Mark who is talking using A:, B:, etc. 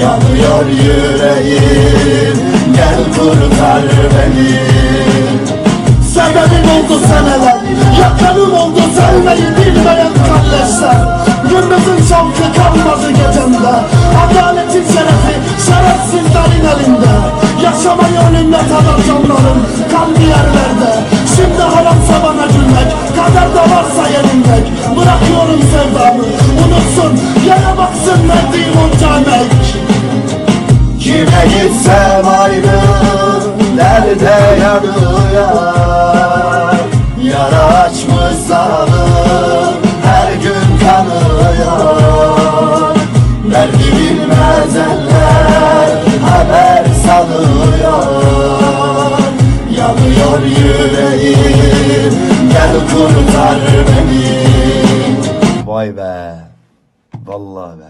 A: yanıyor yüreğim. Gel kurtar beni.
B: Sebebim oldu seneler Yakanım oldu? Sevmeyi bilmeyen kardeşler. Gündüzün şavkı kalmadı gecemde. Adaletin şerefi şerefsizlerin elinde. Yaşamayı önümde tabancanların Kalbi yerlerde Şimdi haramsa bana gülmek Kaderde varsa yenilmek. Bırakıyorum sevdamı Unutsun yere baksın verdiğim onca emek
A: Sevmesem ayrı derde yanıyor. Yara açmış sağım her gün kanıyor. Derdi bilmez eller haber sanıyor. Yanıyor yüreğim gel kurtar beni. Vay be, vallahi be.